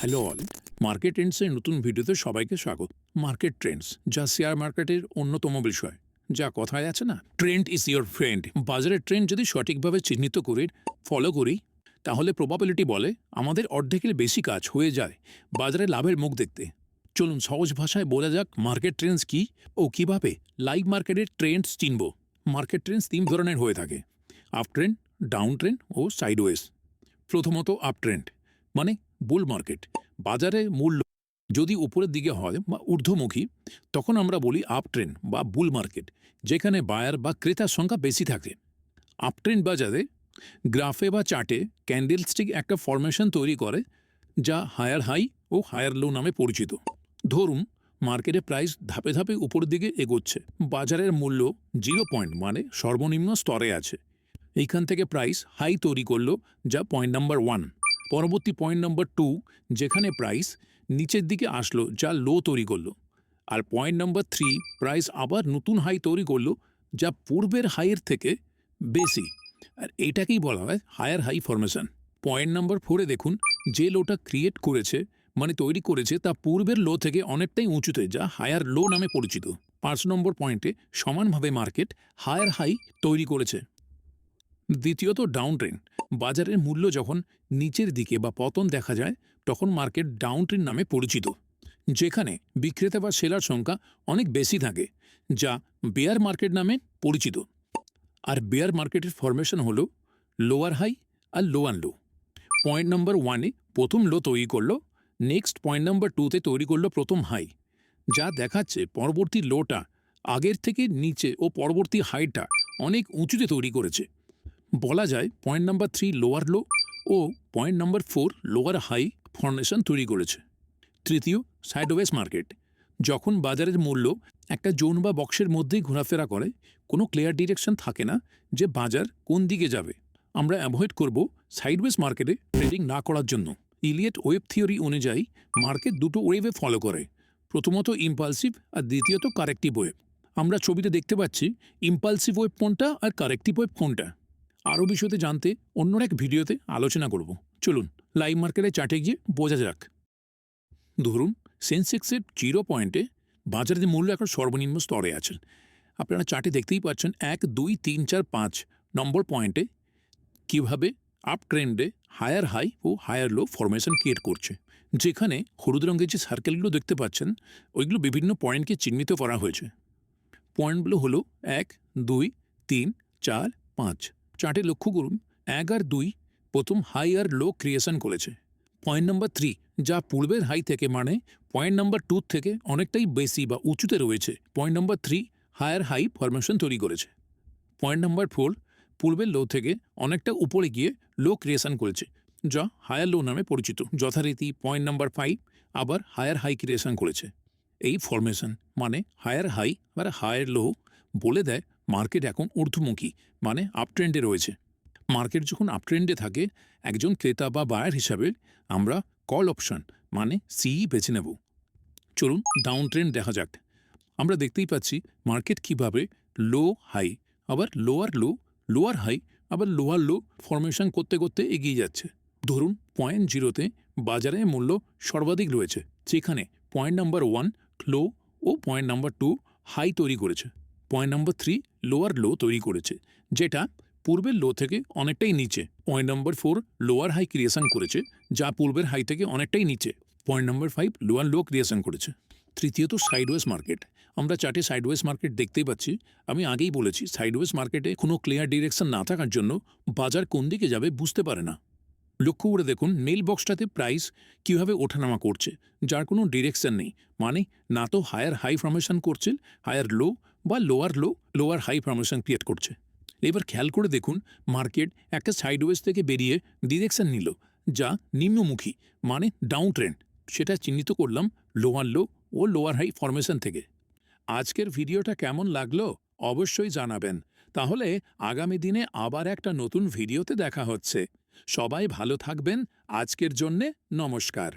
Hello all, market ট্রেন্ডসের নতুন ভিডিওতে সবাইকে স্বাগত। মার্কেট ট্রেন্ডস, যা শেয়ার মার্কেটের অন্যতম বিষয়। যা কথায় আছে না, ট্রেন্ড ইজ ইয়োর ফ্রেন্ড। বাজারের ট্রেন্ড যদি সঠিকভাবে চিহ্নিত করে, ফলো করি, তাহলে প্রবাবিলিটি বলে আমাদের অর্ধেকের বেশি কাজ হয়ে যায় বাজারে লাভের মুখ দেখতে। চলুন সহজ ভাষায় বলা যাক, মার্কেট ট্রেন্ডস কী ও কীভাবে লাইভ মার্কেটের ট্রেন্ডস চিনব। মার্কেট ট্রেন্ডস তিন ধরনের হয়ে থাকে আপ ট্রেন্ড ডাউন ট্রেন্ড ও সাইডওয়েজ প্রথমত আপ ট্রেন্ড মানে বুল মার্কেট বাজারে মূল্য। যদি উপরের দিকে হয় বা ঊর্ধ্বমুখী, তখন আমরা বলি আপ ট্রেন্ড বা বুল মার্কেট যেখানে বায়ার বা ক্রেতার সংখ্যা বেশি থাকে। আপ ট্রেন্ড বাজারে গ্রাফে বা চার্টে ক্যান্ডেলস্টিক একটা ফরমেশন তৈরি করে, যা হায়ার হাই ও হায়ার লো নামে পরিচিত। ধরুন মার্কেটে প্রাইস ধাপে ধাপে উপরের দিকে এগোচ্ছে। বাজারের মূল্য জিরো পয়েন্ট মানে সর্বনিম্ন স্তরে আছে। এইখান থেকে প্রাইস হাই তৈরি করল, যা পয়েন্ট নাম্বার ওয়ান পরবর্তী পয়েন্ট নাম্বার টু যেখানে প্রাইস নিচের দিকে আসলো, যা লো তৈরি করল। আর পয়েন্ট নাম্বার থ্রি প্রাইস আবার নতুন হাই তৈরি করল, যা পূর্বের হাইয়ের থেকে বেশি। আর এটাকেই বলা হয় higher high formation point number ফোরে দেখুন, যে লোটা ক্রিয়েট করেছে মানে তৈরি করেছে, তা পূর্বের লো থেকে অনেকটাই উঁচুতে, যা হায়ার লো নামে পরিচিত। পাঁচ নম্বর পয়েন্টে সমানভাবে মার্কেট হায়ার হাই তৈরি করেছে। দ্বিতীয়ত ডাউন ট্রেন্ড বাজারের মূল্য যখন নিচের দিকে বা পতন দেখা যায়, তখন মার্কেট ডাউন ট্রেন্ড নামে পরিচিত, যেখানে বিক্রেতা বা সেলার সংখ্যা অনেক বেশি থাকে, যা বেয়ার মার্কেট নামে পরিচিত। আর বেয়ার মার্কেটের ফরমেশন হলো লোয়ার হাই আর লোয়ার লো পয়েন্ট নম্বর ওয়ানে প্রথম লো তৈরি করল নেক্সট পয়েন্ট নাম্বার টুতে তৈরি করল প্রথম হাই যা দেখাচ্ছে পরবর্তী লোটা আগের থেকে নিচে ও পরবর্তী হাইটা অনেক উঁচুতে তৈরি করেছে। বলা যায় point number three lower low ও point number four lower high formation তৈরি করেছে। তৃতীয় সাইডওয়েজ মার্কেট যখন বাজারের মূল্য একটা জোন বা বক্সের মধ্যেই ঘোরাফেরা করে, কোনো ক্লিয়ার ডিরেকশন থাকে না যে বাজার কোন দিকে যাবে। আমরা অ্যাভয়েড করব সাইডওয়েজ মার্কেটে ট্রেডিং না করার জন্য। ইলিয়েট ওয়েব থিওরি অনুযায়ী মার্কেট দুটো ওয়েভে ফলো করে, প্রথমত ইম্পালসিভ আর দ্বিতীয়ত কারেক্টিভ ওয়েভ আমরা ছবিতে দেখতে পাচ্ছি ইম্পালসিভ ওয়েভ কোনটা আর কারেক্টিভ ওয়েভ কোনটা। আরও বিষয়তে জানতে অন্য এক ভিডিওতে আলোচনা করব। চলুন, লাইভ মার্কেটে চার্টে গিয়ে বোঝা যাক। ধরুন, সেন্সেক্সের জিরো পয়েন্টে বাজারের মূল্য এখন সর্বনিম্ন স্তরে আছে। আপনারা চার্টে দেখতেই পাচ্ছেন এক, দুই, তিন, চার, পাঁচ নম্বর পয়েন্টে কীভাবে আপ ট্রেন্ডে হায়ার হাই ও হায়ার লো ফরমেশন ক্রিয়েট করছে। যেখানে হলুদ রঙের যে সার্কেলগুলো দেখতে পাচ্ছেন, ওইগুলো বিভিন্ন পয়েন্টকে চিহ্নিত করা হয়েছে। পয়েন্টগুলো হলো এক, দুই, তিন, চার, পাঁচ। চার্টে লক্ষ্য করুন, এক আর দুই প্রথম হাই আর লো ক্রিয়েশন করেছে। পয়েন্ট নাম্বার থ্রি যা পূর্বের হাই থেকে মানে পয়েন্ট নাম্বার টু থেকে অনেকটাই বেশি বা উঁচুতে রয়েছে। Point number three higher high formation তৈরি করেছে। পয়েন্ট নাম্বার ফোর পূর্বের লো থেকে অনেকটা উপরে গিয়ে লো ক্রিয়েশন করেছে, যা হায়ার লো নামে পরিচিত। যথারীতি পয়েন্ট নাম্বার ফাইভ আবার হায়ার হাই ক্রিয়েশন করেছে। এই ফরমেশন মানে হায়ার হাই আর হায়ার লো বলে দেয় মার্কেট এখন ঊর্ধ্বমুখী মানে আপট্রেন্ডে রয়েছে। মার্কেট যখন আপট্রেন্ডে থাকে, একজন ক্রেতা বা বায়ার হিসাবে আমরা কল অপশন মানে সিই বেছে নেব। চলুন ডাউন ট্রেন্ড দেখা যাক। আমরা দেখতেই পাচ্ছি মার্কেট কীভাবে লো হাই আবার লোয়ার লো লোয়ার হাই আবার লোয়ার লো ফরমেশন করতে করতে এগিয়ে যাচ্ছে। ধরুন পয়েন্ট জিরোতে বাজারে মূল্য সর্বাধিক রয়েছে, যেখানে পয়েন্ট নাম্বার ওয়ান লো ও পয়েন্ট নাম্বার টু হাই তৈরি করেছে। Point number three lower low তৈরি করেছে, যেটা পূর্বের লো থেকে অনেকটাই নিচে। Point number four lower high creation করেছে, যা পূর্বের হাই থেকে অনেকটাই নিচে। Point number five lower low creation করেছে। তৃতীয়ত সাইডওয়েজ মার্কেট আমরা চার্টে সাইডওয়েজ মার্কেট দেখতেই পাচ্ছি। আমি আগেই বলেছি সাইডওয়েজ মার্কেটে কোনো ক্লিয়ার ডিরেকশন না থাকার জন্য বাজার কোন দিকে যাবে বুঝতে পারে না। লক্ষ্য করে দেখুন মেল বক্সটাতে প্রাইস কীভাবে ওঠানামা করছে, যার কোনো ডিরেকশন নেই। মানে না তো হায়ার হাই ফরমেশন করছে হায়ার লো বা lower low lower high formation create করছে। এবার খেয়াল করে দেখুন মার্কেট একটা সাইডওয়েজ থেকে বেরিয়ে ডিরেকশন নিল, যা নিম্নমুখী মানে ডাউন ট্রেন্ড সেটা চিহ্নিত করলাম লোয়ার লো ও লোয়ার হাই ফরমেশন থেকে। আজকের ভিডিওটা কেমন লাগল অবশ্যই জানাবেন। তাহলে আগামী দিনে আবার একটা নতুন ভিডিওতে দেখা হচ্ছে। সবাই ভালো থাকবেন, আজকের জন্যে নমস্কার।